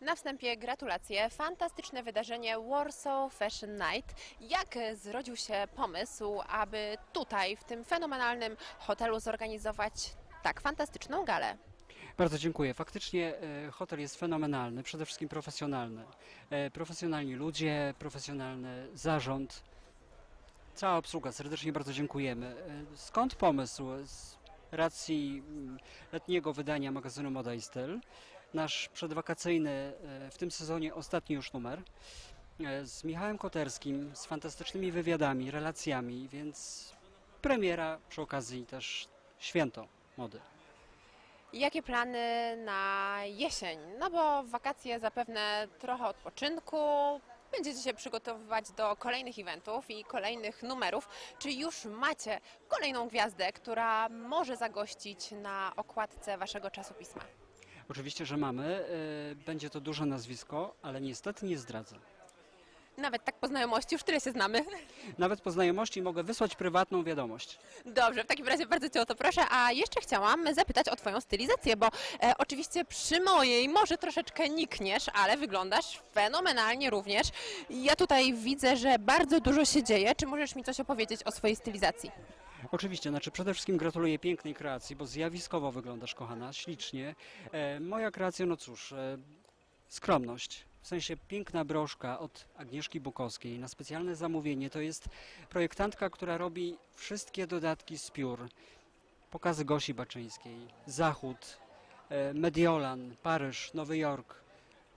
Na wstępie gratulacje. Fantastyczne wydarzenie Warsaw Fashion Night. Jak zrodził się pomysł, aby tutaj, w tym fenomenalnym hotelu zorganizować tak fantastyczną galę? Bardzo dziękuję. Faktycznie e, hotel jest fenomenalny, przede wszystkim profesjonalny. E, Profesjonalni ludzie, profesjonalny zarząd, cała obsługa, serdecznie bardzo dziękujemy. E, Skąd pomysł? Z racji mm, letniego wydania magazynu Moda i Styl. Nasz przedwakacyjny, e, w tym sezonie ostatni już numer, e, z Michałem Koterskim, z fantastycznymi wywiadami, relacjami, więc premiera przy okazji też święto mody. Jakie plany na jesień? No bo wakacje zapewne trochę odpoczynku. Będziecie się przygotowywać do kolejnych eventów i kolejnych numerów. Czy już macie kolejną gwiazdę, która może zagościć na okładce waszego czasopisma? Oczywiście, że mamy. E, Będzie to duże nazwisko, ale niestety nie zdradzę. Nawet tak po znajomości, już tyle się znamy. Nawet po znajomości mogę wysłać prywatną wiadomość. Dobrze, w takim razie bardzo Cię o to proszę. A jeszcze chciałam zapytać o Twoją stylizację, bo e, oczywiście przy mojej może troszeczkę nikniesz, ale wyglądasz fenomenalnie również. Ja tutaj widzę, że bardzo dużo się dzieje. Czy możesz mi coś opowiedzieć o swojej stylizacji? Oczywiście, znaczy przede wszystkim gratuluję pięknej kreacji, bo zjawiskowo wyglądasz, kochana, ślicznie. E, moja kreacja, no cóż, e, skromność. W sensie piękna broszka od Agnieszki Bukowskiej na specjalne zamówienie. To jest projektantka, która robi wszystkie dodatki z piór. Pokazy Gosi Baczyńskiej, Zachód, e, Mediolan, Paryż, Nowy Jork.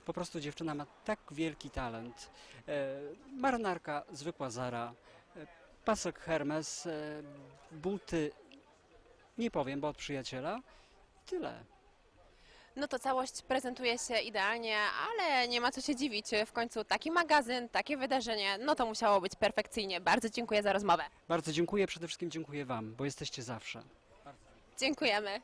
Po prostu dziewczyna ma tak wielki talent. E, marynarka, zwykła Zara, e, pasek Hermes, e, buty, nie powiem, bo od przyjaciela. Tyle. No to całość prezentuje się idealnie, ale nie ma co się dziwić. W końcu taki magazyn, takie wydarzenie, no to musiało być perfekcyjnie. Bardzo dziękuję za rozmowę. Bardzo dziękuję, przede wszystkim dziękuję Wam, bo jesteście zawsze. Dziękujemy.